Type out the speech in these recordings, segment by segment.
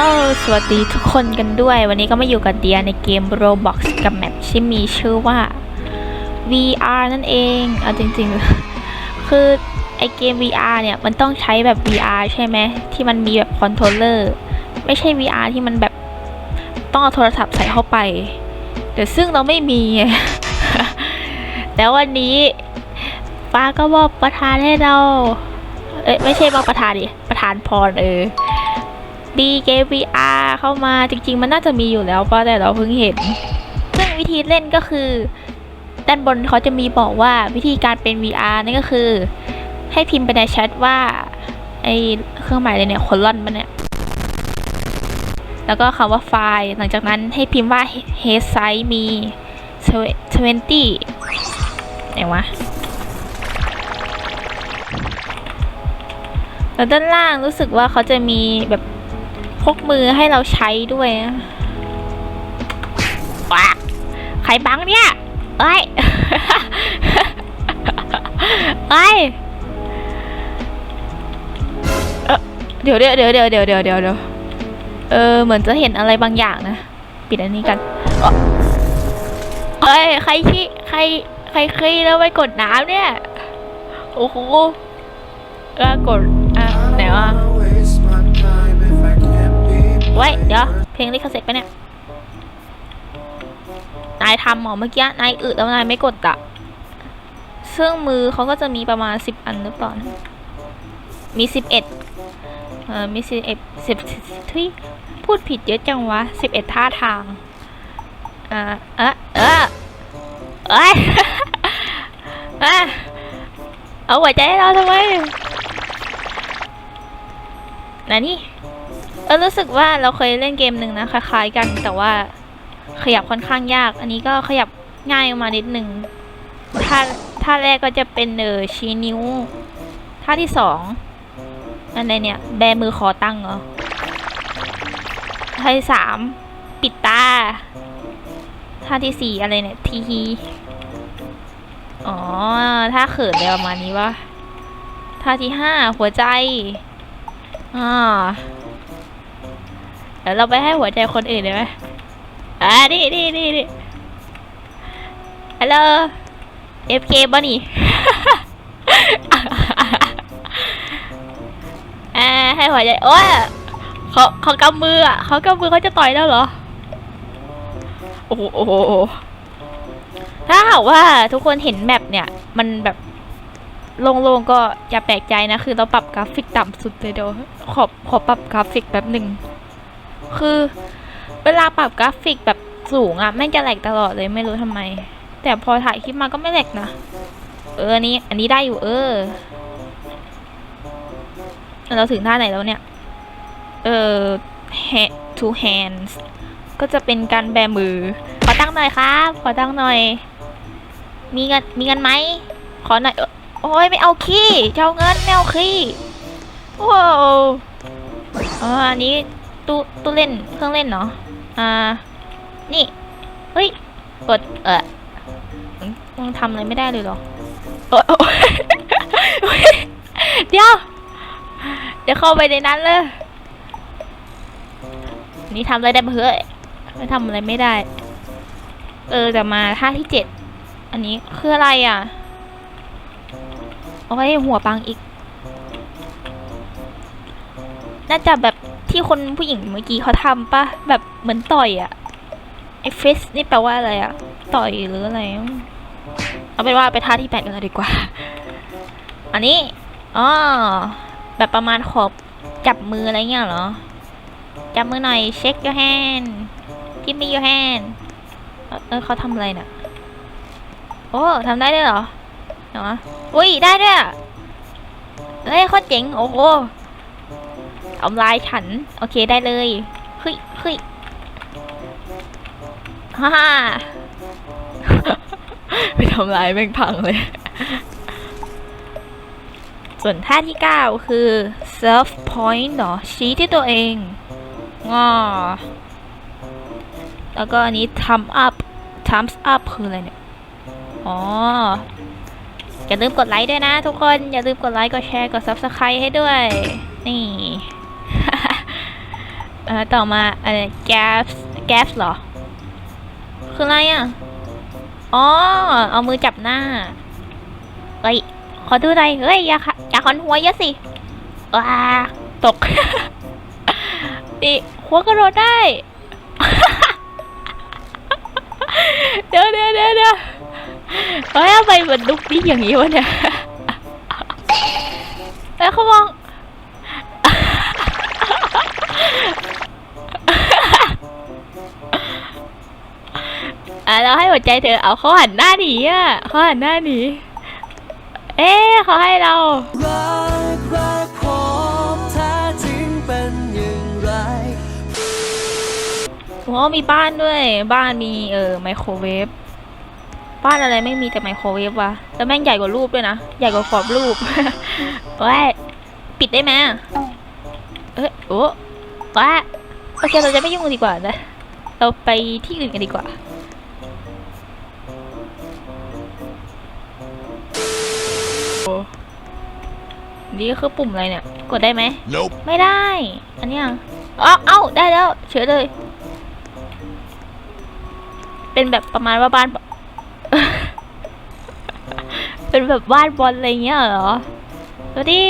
ฮัลโหลสวัสดีทุกคนกันด้วย วันนี้ก็มาอยู่กับเดียในเกม Roblox กับแมปที่มีชื่อว่า VR นั่นเอง เอาจริงๆ คือไอเกม VR เนี่ย มันต้องใช้แบบ VR ใช่ไหม ที่มันมีแบบคอนโทรลเลอร์ ไม่ใช่ VR ที่มันแบบต้องเอาโทรศัพท์ใส่เข้าไป แต่ซึ่งเราไม่มี แต่วันนี้ฟ้าก็มอบประทานให้เรา เอ้ยไม่ใช่มอบประทานดิ ประทานพรเออ ดีเกม VR เข้ามาจริง ๆ มันน่าจะมีอยู่แล้วป่ะแต่เราเพิ่งเห็น ซึ่งวิธีเล่นก็คือ ด้านบนเขาจะมีบอกว่าวิธีการเป็น VR นั่นก็คือ ให้พิมพ์ไปในแชทว่าไอเครื่องหมายอะไรเนี่ยคนล่อนมันเนี่ยแล้วก็คำว่าไฟล์ หลังจากนั้นให้พิมพ์ว่า h e a d size มี20ไหนวะ แล้วด้านล่างรู้สึกว่าเขาจะมีแบบ กมือให้เราใช้ด้วยว้าใครบังเนี่ยเอ้ยเอ้ยเดี๋ยวเดี๋ยวเดี๋ยวเดี๋ยวเดี๋ยวเดี๋ยวเดี๋ยวเดี๋ยวเออเหมือนจะเห็นอะไรบางอย่างนะ ปิดอันนี้กันเอ้ยใครขี้ใครใครขี้แล้วไปกดน้ำเนี่ย โอ้โหกดอะไหนวะ ว้เดี๋ยว เพลงลิขสิทธิ์ปเนี่ย นายทำหมอเมื่อกี้ นายอึแล้วนายไม่กดอะซึ่งมือเขาก็จะมีประมาณสิบอันหรือเปล่านะมีสิบเอ็ดเออมีสิบเอ็ดสิบทุยพูดผิดเยอะจังวะสิบเอ็ดท่าทางอ่าเออเออเอ้ยเอ้ยเอาหัวใจให้เราทำไมไหนนี่ เออรู้สึกว่าเราเคยเล่นเกมหนึ่งนะคล้ายๆกันแต่ว่าขยับค่อนข้างยาก อันนี้ก็ขยับง่ายออกมานิดหนึ่งท่าท่าแรกก็จะเป็นเออชี้นิ้วท่าที่สองอะไรเนี่ย แบมือขอตั้งเหรอท่าที่สามปิดตาท่าที่สี่อะไรเนี่ยทีฮีอ๋อท่าเขินอะไรประมาณนี้วะท่าที่ห้าหัวใจอ่า ดี๋ยวเราไปให้หัวใจคนอื่นเลยไหมอ่านี่นี่นี่นี่ฮัลโหล FK บ่นี่ อ่าให้หัวใจ โอ้ยเขาเขากำมืออะเขากำมือเขาจะต่อยแล้วเหรอโอ้โหโอ้โหโอ้โหถ้าหากว่าทุกคนเห็นแมปเนี่ย มันแบบโล่งๆก็อย่าแปลกใจนะ คือเราปรับกราฟิกต่ำสุดเลยเดี๋ยวขอขอปรับกราฟิกแป๊บหนึ่ง คือ เวลาปรับกราฟิกแบบสูงอะ่ะแม่งจะแหลกตลอดเลยไม่รู้ทำไม แต่พอถ่ายคลิปมาก็ไม่แหลกนะ เอออันนี้ อันนี้ได้อยู่เออ เราถึงท่าไหนแล้วเนี่ย เออ hand to hands ก็จะเป็นการแบมือ ขอตั้งหน่อยครับ ขอตั้งหน่อย มีเงิน มีเงินไหม ขอหน่อย โอ้ยไม่เอาขี้จะเอาเงินไม่เอาขี้ว้าวอ๋ออันนี้ ตู้ตู้เล่นเครื่องเล่นเนาะอ่า นี่ เฮ้ย กด เออยังทำอะไรไม่ได้เลยหรอโอ๊ยโอ๊ยเดี๋ยว เดี๋ยวเข้าไปในนั้นเลย นี่ทำอะไรได้บ้างเฮ้ยไม่ทำอะไรไม่ได้ เออแต่มาท่าที่เจ็ด อันนี้คืออะไรอะโอ้ยหัวปังอีก น่าจะแบบ ที่คนผู้หญิงเมื่อกี้เขาทำปะแบบเหมือนต่อยอะไอฟิสนี่แปลว่าอะไรอะต่อยหรืออะไร เอาเป็นว่าไปท่าที่แปดกันเลยดีกว่า อันนี้อ๋อแบบประมาณขอบจับมืออะไรเงี้ยเหรอ จับมือหน่อยเช็ค your hand give me your hand เออเออเขาทำอะไรน่ะ โอ้ทำได้ด้วยเหรอเนาะอุ้ยได้ด้วยอะเฮ้ยโคตรเจ๋งโอ้โห ทำลายฉัน โอเคได้เลยเฮ้ยเฮ้ยฮ่าฮ่าไปทำลายแม่งพังเลย ส่วนท่าที่ 9 คือ self point เหรอชี้ที่ตัวเองงอแล้วก็อันนี้ thumb up thumbs up คืออะไรเนี่ย อ๋อ อย่าลืมกดไลค์ด้วยนะทุกคน อย่าลืมกดไลค์ กดแชร์ กด subscribe ให้ด้วย นี่ อ่าต่อมาอะไร gas gas เหรอ คืออะไรอะ อ๋อ เอามือจับหน้า เฮ้ย ขอดูหน่อยเฮ้ย อย่าอย่าคอนหัวเยอะสิ ว้า ตกนี่หัวกระโดดได้ เดี๋ยวเดี๋ยวเดี๋ยวเดี๋ยวเฮ้ยทำไมมันลุกดิ้อย่างนี้วะเนี่ยเอ้ยเขามอง อะเราให้หัวใจเธอเอาเขาหันหน้าหนีอะเขาหันหน้าหนีเอ๊ะเขาให้เรารักรักผมแท้จริงเป็นอย่างไรโอ้มีบ้านด้วย บ้านมีเออไมโครเวฟบ้านอะไรไม่มีแต่ไมโครเวฟวะแล้วแม่งใหญ่กว่ารูปด้วยนะ ใหญ่กว่ากรอบรูปเว้ยปิดได้ไหมอะเอ้ยโอ้ว้าโอเคเราจะไม่ยุ่งกันดีกว่านะ เราไปที่อื่นกันดีกว่า นี่คือปุ่มอะไรเนี่ย กดได้ไหม Nope. ไม่ได้ อันเนี้ยอ๋อเอ้า ได้แล้ว เฉยเลย เป็นแบบประมาณว่าบ้าน เป็นแบบบ้านบอลอะไรเงี้ยเหรอดูดิ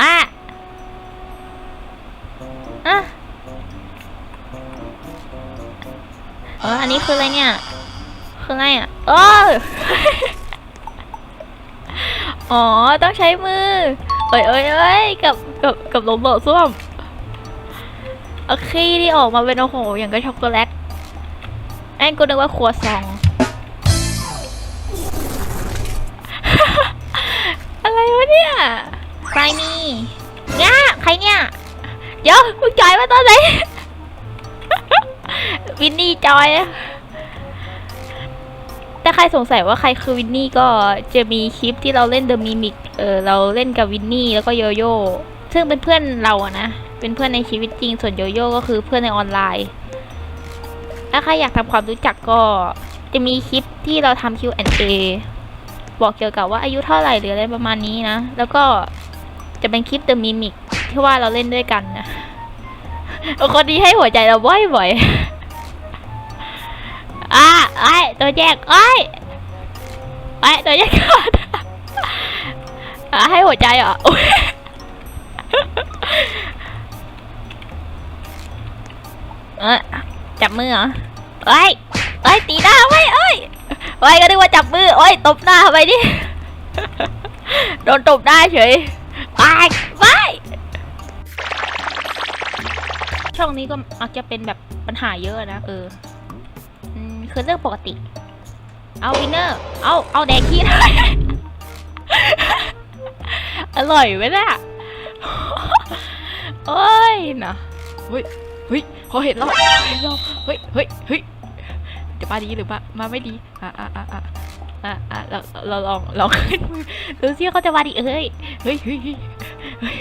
อะอะเอออันนี้คืออะไรเนี่ย คืออะไรอะโอ้ย อ๋อ ต้องใช้มือ เอ้ยเอ้ยเอ้ยกับกับกับลมโบส้วม โอเคที่ออกมาเป็นโอ้โห อย่างกับช็อกโกแลต แอนกูนึกว่าครัวซอง อะไรวะเนี่ย ใครนี่ง่าใครเนี่ย เดี๋ยวมึงจอยมาตอนไหน วินนี่จอยอะ แต่ใครสงสัยว่าใครคือวินนี่ก็จะมีคลิปที่เราเล่นเดอะมิมิกเออเราเล่นกับวินนี่แล้วก็โยโย่ซึ่งเป็นเพื่อนเราอะนะ เป็นเพื่อนในชีวิตจริงส่วนโยโย่ก็คือเพื่อนในออนไลน์ถ้าใครอยากทำความรู้จักก็จะมีคลิปที่เราทำ Q&A บอกเกี่ยวกับว่าอายุเท่าไหร่หรืออะไรประมาณนี้นะ แล้วก็จะเป็นคลิปเดอะมิมิกที่ว่าเราเล่นด้วยกันนะคนนี้ให้หัวใจเราบ่อยๆ ไอ้ตัวแยกไอ้ไอ้ตัวแยกก่อนให้หัวใจเหรออุ๊ยเอยจับมือเหรอเอ้ยเอ้ตีหน้าไว้เอ้ยไว้ก็นึกว่าจับมือโอ้ยตบหน้าไปดิโดนตบได้เฉยไปไปช่องนี้ก็มักจะเป็นแบบปัญหาเยอะนะเออ คือเรื่องปกติ เอาวินเนอร์ เอาเอาแดงขี้หน่อยอร่อยไหมเนี่ยโอ้ยนะเฮ้ยเฮ้ยเขาเห็นเราเขาเห็นเราเฮ้ยเฮ้ยเฮ้ยจะมาดีหรือมามาไม่ดีอะอะอะอะอะอะเราเราลองลองขึ้นดูซิเขาจะมาดีเอ้ยเฮ้ยเฮ้ยเฮ้ย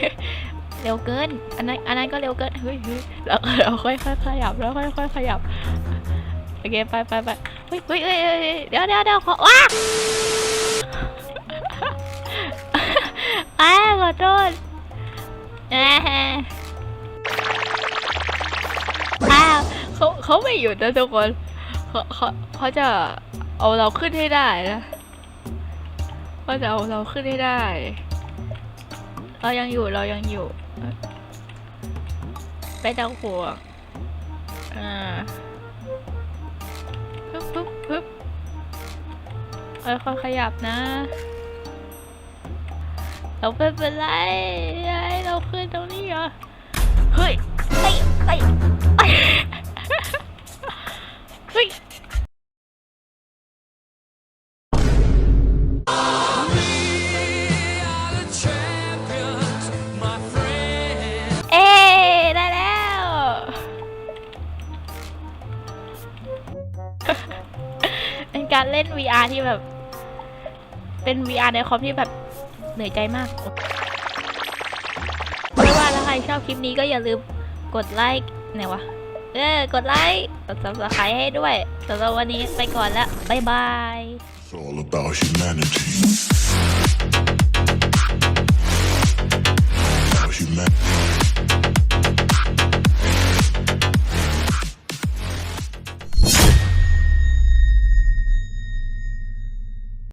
เร็วเกิน อันนั้นอันนั้นก็เร็วเกิน เฮ้ยเฮ้ยเราเราค่อยค่อยๆขยับแล้วค่อยค่อยๆขยับ โอเคไปไปไปเฮ้ยเฮ้ยเฮ้ยเฮ้ยเดี๋ยวเดี๋ยวเดี๋ยวขอว้าอ้าขอโทษแหมอ้าวเขาเขาไม่หยุดนะทุกคนเขาเขาเขาจะเอาเราขึ้นให้ได้นะเขาจะเอาเราขึ้นให้ได้ เรายังอยู่เรายังอยู่ไม่ต้องห่วงอ่า เอ้ค่อยขยับนะ เราไม่เป็นไรเราขึ้นตรงนี้เหรอ เฮ้ย เฮ้ย เฮ้ย การเล่น VR ที่แบบ เป็น VR ในคอมที่แบบเหนื่อยใจมากไม่ว่าถ้าใครชอบคลิปนี้ก็อย่าลืมกดไลค์ไหนวะ เออ กดไลค์กดซับสไครต์ให้ด้วยสำหรับวันนี้ไปก่อนละบ๊ายบาย all about humanity. About humanity.